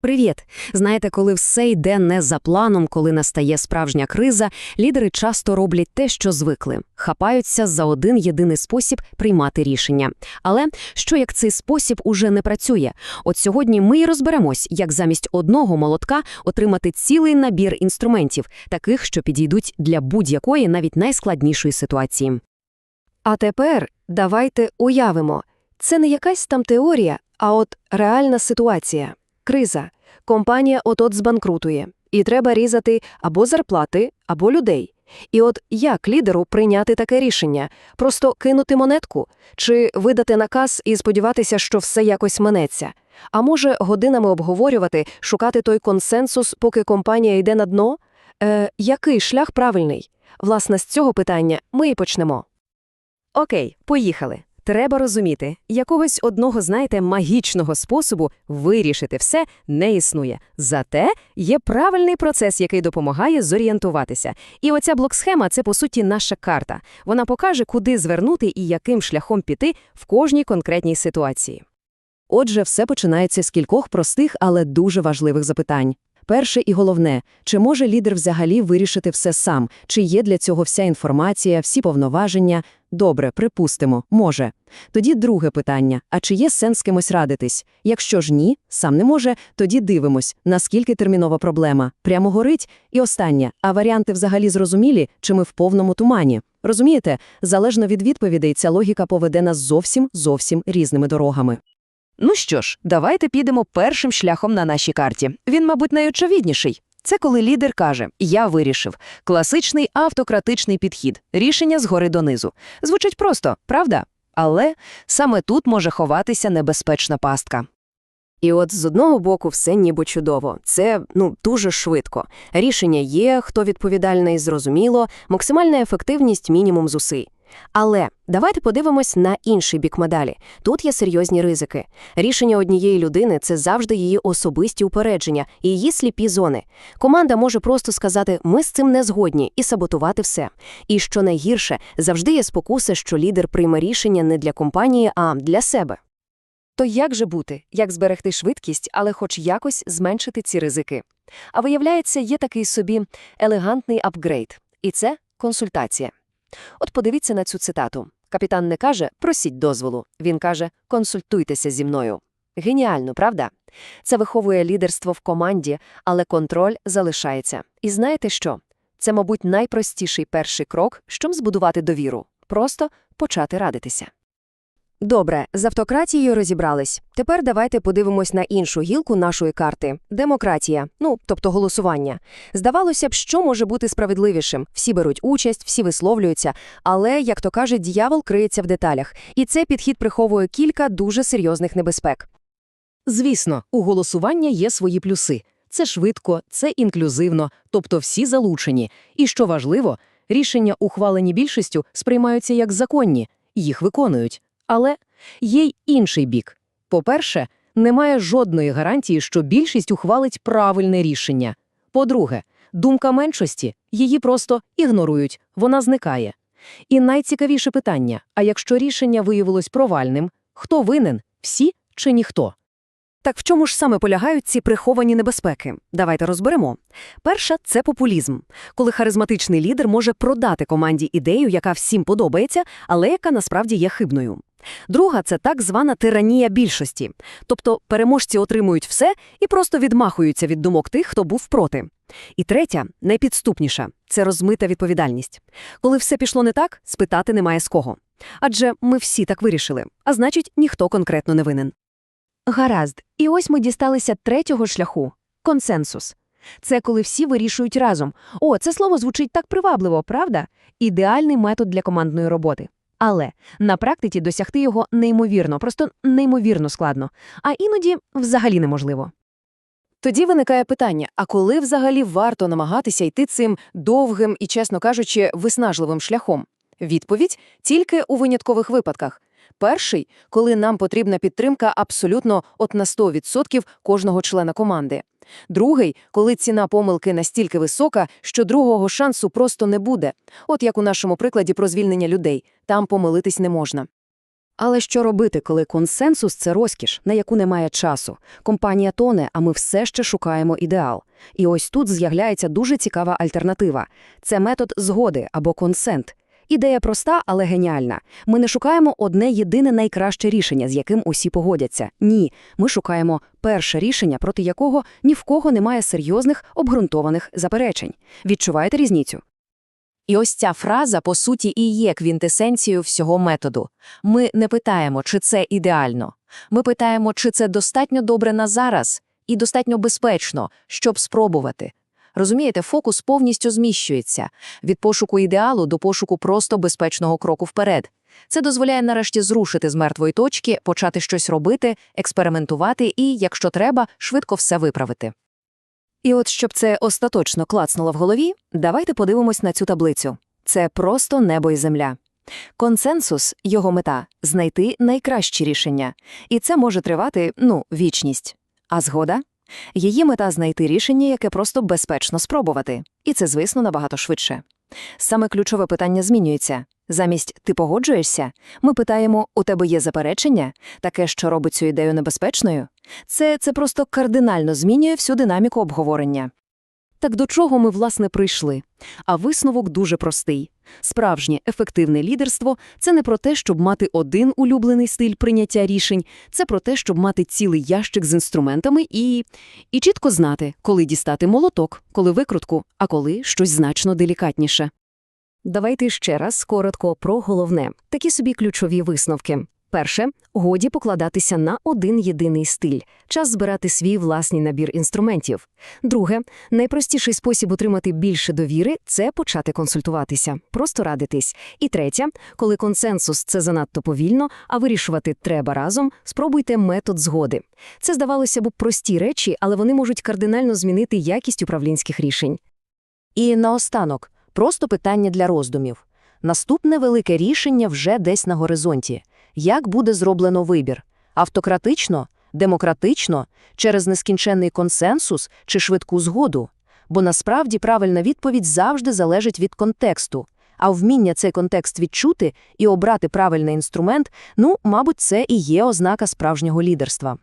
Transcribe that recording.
Привіт! Знаєте, коли все йде не за планом, коли настає справжня криза, лідери часто роблять те, що звикли, хапаються за один єдиний спосіб приймати рішення. Але що як цей спосіб уже не працює? От сьогодні ми й розберемось, як замість одного молотка отримати цілий набір інструментів, таких, що підійдуть для будь-якої, навіть найскладнішої ситуації. А тепер давайте уявимо, це не якась там теорія, а от реальна ситуація. Криза. Компанія от-от збанкрутує. І треба різати або зарплати, або людей. І от як лідеру прийняти таке рішення? Просто кинути монетку? Чи видати наказ і сподіватися, що все якось минеться? А може, годинами обговорювати, шукати той консенсус, поки компанія йде на дно? Е, який шлях правильний? Власне, з цього питання ми і почнемо. Окей, поїхали. Треба розуміти, якогось одного, знаєте, магічного способу вирішити все не існує. Зате є правильний процес, який допомагає зорієнтуватися. І оця блок-схема – це, по суті, наша карта. Вона покаже, куди звернути і яким шляхом піти в кожній конкретній ситуації. Отже, все починається з кількох простих, але дуже важливих запитань. Перше і головне – чи може лідер взагалі вирішити все сам, чи є для цього вся інформація, всі повноваження? Добре, припустимо, може. Тоді друге питання – а чи є сенс кимось радитись? Якщо ж ні, сам не може, тоді дивимось, наскільки термінова проблема, прямо горить? І останнє – а варіанти взагалі зрозумілі, чи ми в повному тумані? Розумієте, залежно від відповідей, ця логіка поведе нас зовсім, зовсім різними дорогами. Ну що ж, давайте підемо першим шляхом на нашій карті. Він, мабуть, найочевидніший. Це коли лідер каже «Я вирішив». Класичний автократичний підхід. Рішення згори донизу. Звучить просто, правда? Але саме тут може ховатися небезпечна пастка. І от з одного боку все ніби чудово. Це, ну, дуже швидко. Рішення є, хто відповідальний, зрозуміло, максимальна ефективність, мінімум зусиль. Але давайте подивимось на інший бік медалі. Тут є серйозні ризики. Рішення однієї людини це завжди її особисті упередження і її сліпі зони. Команда може просто сказати «ми з цим не згодні» і саботувати все. І що найгірше, завжди є спокуса, що лідер прийме рішення не для компанії, а для себе. То як же бути? Як зберегти швидкість, але хоч якось зменшити ці ризики? А виявляється, є такий собі елегантний апгрейд. І це консультація. От подивіться на цю цитату. Капітан не каже «просіть дозволу», він каже «консультуйтеся зі мною». Геніально, правда? Це виховує лідерство в команді, але контроль залишається. І знаєте що? Це, мабуть, найпростіший перший крок, щоб збудувати довіру. Просто почати радитися. Добре, з автократією розібрались. Тепер давайте подивимось на іншу гілку нашої карти – демократія, ну, тобто голосування. Здавалося б, що може бути справедливішим? Всі беруть участь, всі висловлюються, але, як то каже, дьявол криється в деталях. І цей підхід приховує кілька дуже серйозних небезпек. Звісно, у голосування є свої плюси. Це швидко, це інклюзивно, тобто всі залучені. І що важливо, рішення, ухвалені більшістю, сприймаються як законні, їх виконують. Але є й інший бік. По-перше, немає жодної гарантії, що більшість ухвалить правильне рішення. По-друге, думка меншості її просто ігнорують, вона зникає. І найцікавіше питання: а якщо рішення виявилось провальним, хто винен всі чи ніхто? Так в чому ж саме полягають ці приховані небезпеки? Давайте розберемо. Перша – це популізм. Коли харизматичний лідер може продати команді ідею, яка всім подобається, але яка насправді є хибною. Друга – це так звана тиранія більшості. Тобто переможці отримують все і просто відмахуються від думок тих, хто був проти. І третя, найпідступніша – це розмита відповідальність. Коли все пішло не так, спитати немає з кого. Адже ми всі так вирішили, а значить, ніхто конкретно не винен. Гаразд. І ось ми дісталися третього шляху – консенсус. Це коли всі вирішують разом. О, це слово звучить так привабливо, правда? Ідеальний метод для командної роботи. Але на практиці досягти його неймовірно, просто неймовірно складно, а іноді взагалі неможливо. Тоді виникає питання: а коли взагалі варто намагатися йти цим довгим і, чесно кажучи, виснажливим шляхом? Відповідь тільки у виняткових випадках. Перший, коли нам потрібна підтримка абсолютно от на 100% кожного члена команди. Другий, коли ціна помилки настільки висока, що другого шансу просто не буде. От як у нашому прикладі про звільнення людей, там помилитись не можна. Але що робити, коли консенсус – це розкіш, на яку немає часу? Компанія тоне, а ми все ще шукаємо ідеал. І ось тут з'являється дуже цікава альтернатива. Це метод згоди або консент. Ідея проста, але геніальна. Ми не шукаємо одне єдине найкраще рішення, з яким усі погодяться. Ні, ми шукаємо перше рішення, проти якого ні в кого немає серйозних обґрунтованих заперечень. Відчуваєте різницю? І ось ця фраза, по суті, і є квінтесенцією всього методу. Ми не питаємо, чи це ідеально. Ми питаємо, чи це достатньо добре на зараз і достатньо безпечно, щоб спробувати. Розумієте, фокус повністю зміщується від пошуку ідеалу до пошуку просто безпечного кроку вперед. Це дозволяє нарешті зрушити з мертвої точки, почати щось робити, експериментувати і, якщо треба, швидко все виправити. І от щоб це остаточно клацнуло в голові, давайте подивимось на цю таблицю. Це просто небо і земля. Консенсус – його мета – знайти найкращі рішення. І це може тривати, ну, вічність. А згода? Її мета – знайти рішення, яке просто безпечно спробувати. І це, звісно, набагато швидше. Саме ключове питання змінюється. Замість «ти погоджуєшся» ми питаємо «у тебе є заперечення?» таке, що робить цю ідею небезпечною. Це, це просто кардинально змінює всю динаміку обговорення. Так до чого ми, власне, прийшли? А висновок дуже простий. Справжнє ефективне лідерство – це не про те, щоб мати один улюблений стиль прийняття рішень, це про те, щоб мати цілий ящик з інструментами і... і чітко знати, коли дістати молоток, коли викрутку, а коли щось значно делікатніше. Давайте ще раз коротко про головне. Такі собі ключові висновки. Перше – годі покладатися на один єдиний стиль. Час збирати свій власний набір інструментів. Друге – найпростіший спосіб отримати більше довіри – це почати консультуватися, просто радитись. І третє – коли консенсус – це занадто повільно, а вирішувати треба разом, спробуйте метод згоди. Це, здавалося б, прості речі, але вони можуть кардинально змінити якість управлінських рішень. І наостанок, просто питання для роздумів. Наступне велике рішення вже десь на горизонті. Як буде зроблено вибір? Автократично? Демократично? Через нескінченний консенсус чи швидку згоду? Бо насправді правильна відповідь завжди залежить від контексту. А вміння цей контекст відчути і обрати правильний інструмент, ну, мабуть, це і є ознака справжнього лідерства.